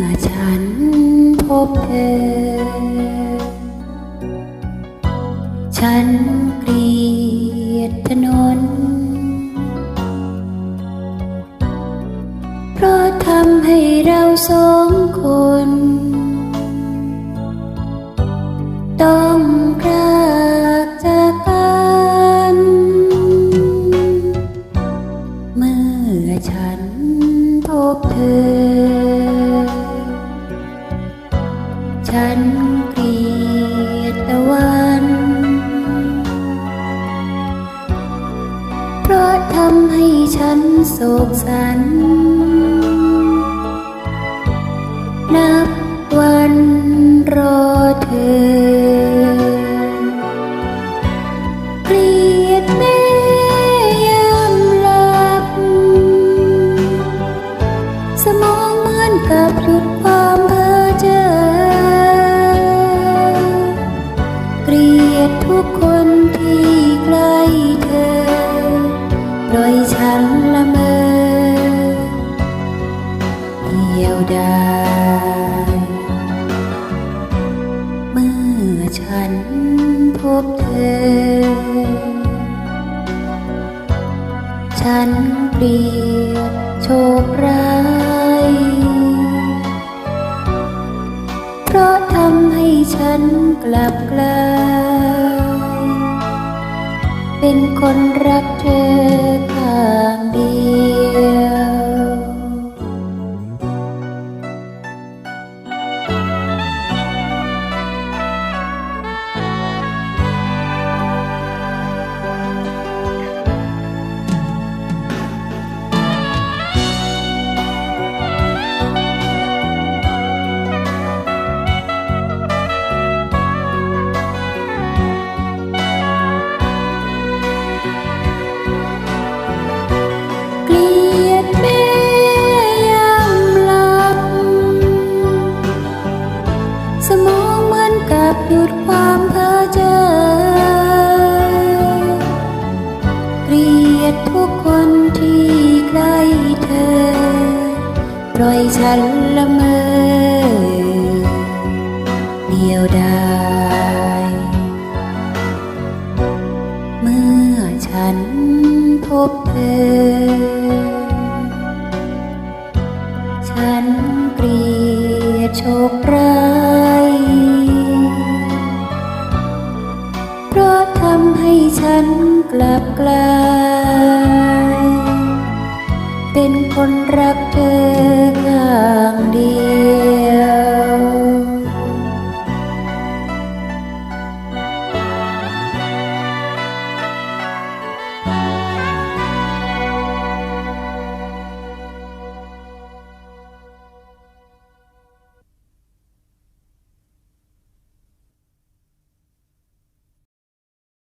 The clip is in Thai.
มื่อฉันพบเธอ ฉันเกลียดถนน เพราะทำให้เราสองคน ต้องกลากจากกัน เมื่อฉันพบเธอ ฉันเกลียดตะวัน เพราะทำให้ฉันโศกสัน นับวันรอเธอ เกลียดแม่ยามหลับ สมองเหมือนกับหยุดความ ยดทุกคนที่ใกล้เธอโดยฉันละเมอเดียวดายเมื่อฉันพบเธอ ฉันเกลียดโชคร้ายเพราะทำให้ฉันกลับกลาย เป็นคนรัก ฉันละเมอเดียวดายเมื่อฉันพบเธอ ฉันเกลียดโชคร้ายเพราะทำให้ฉันกลับกลาย เป็นคนรักเธอข้าง